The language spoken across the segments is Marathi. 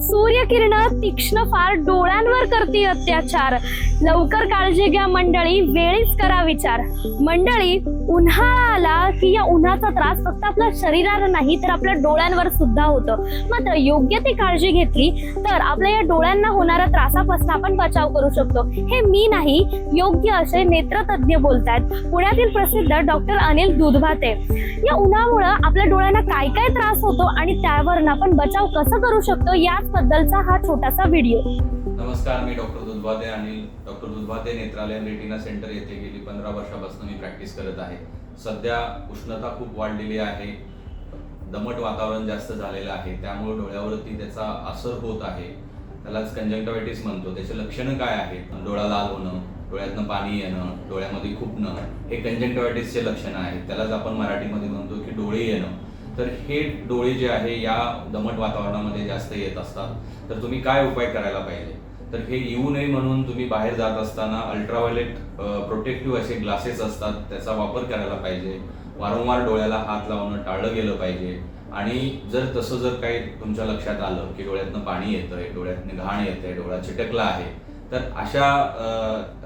सूर्यकिरण तीक्ष्ण फार डोळ्यांवर करते अत्याचार. लवकर काळजी घ्या मंडळी वेळीच करा विचार. मंडळी उन्हाळा आला की या उन्हाचा त्रास फक्त आपल्या शरीराला नाही तर आपल्या डोळ्यांवर सुद्धा होतो. मात्र योग्य ती काळजी घेतली तर आपल्या या डोळ्यांना होणाऱ्या त्रासापासून आपण बचाव करू शकतो. हे मी नाही योग्य असे नेत्रतज्ञ बोलतायत. पुण्यातील प्रसिद्ध डॉक्टर अनिल दुधभाते. या उन्हामुळं आपल्या डोळ्यांना काय काय त्रास होतो आणि त्यावरून आपण बचाव कसं करू शकतो याच बद्दलचा हा छोटासा व्हिडिओ. नमस्कार मी डॉक्टर दुधवादे आणि doctor Dudhwade Netralaya retina centre येथे गेली पंधरा वर्षापासून मी प्रॅक्टिस करत आहे. सध्या उष्णता खूप वाढलेली आहे. दमट वातावरण जास्त झालेलं आहे. त्यामुळे डोळ्यावरती त्याचा असर होत आहे. त्यालाच कंजंक्टिव्हायटिस म्हणतो. त्याचे लक्षणं काय आहेत? डोळा लाल होणं डोळ्यातनं पाणी येणं डोळ्यामध्ये खुपणं हे कंजंक्टिव्हायटिसचे लक्षणं आहेत. त्यालाच आपण मराठीमध्ये म्हणतो की डोळे येणं. तर हे डोळे जे आहे या दमट वातावरणामध्ये जास्त येत असतात. तर तुम्ही काय उपाय करायला पाहिजे? तर हे येऊ नये म्हणून तुम्ही बाहेर जात असताना अल्ट्राव्हायलेट प्रोटेक्टिव्ह असे ग्लासेस असतात त्याचा वापर करायला पाहिजे. वारंवार डोळ्याला हात लावणं टाळलं गेलं पाहिजे. आणि जर तसं जर काही तुमच्या लक्षात आलं की डोळ्यातनं पाणी येतंय डोळ्यातनं घाण येतंय डोळा चिटकला आहे तर अशा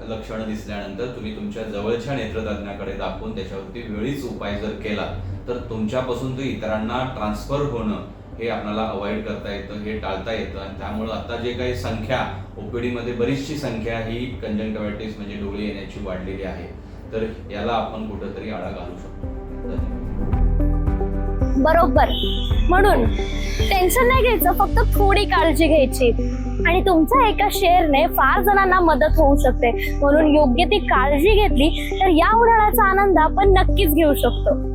लक्षणं दिसल्यानंतर तुम्ही तुमच्या जवळच्या नेत्रतज्ञाकडे दाखवून त्याच्यावरती वेळीच उपाय जर केला तर तुमच्यापासून ते इतरांना ट्रान्सफर होणं हे आपल्याला अवॉइड करता येतं हे टाळता येतं. आणि त्यामुळं आता जे काही संख्या ओपीडीमध्ये बरीचशी संख्या ही कंजंक्टिव्हायटिस म्हणजे डोळे येण्याची वाढलेली आहे. तर याला आपण कुठंतरी आळा घालू शकतो. धन्यवाद. बरोबर. म्हणून टेन्शन नाही घ्यायचं फक्त थोडी काळजी घ्यायची. आणि तुमच्या एका शेअरने फार जणांना मदत होऊ शकते. म्हणून योग्य ती काळजी घेतली तर या उन्हाळ्याचा आनंद आपण नक्कीच घेऊ शकतो.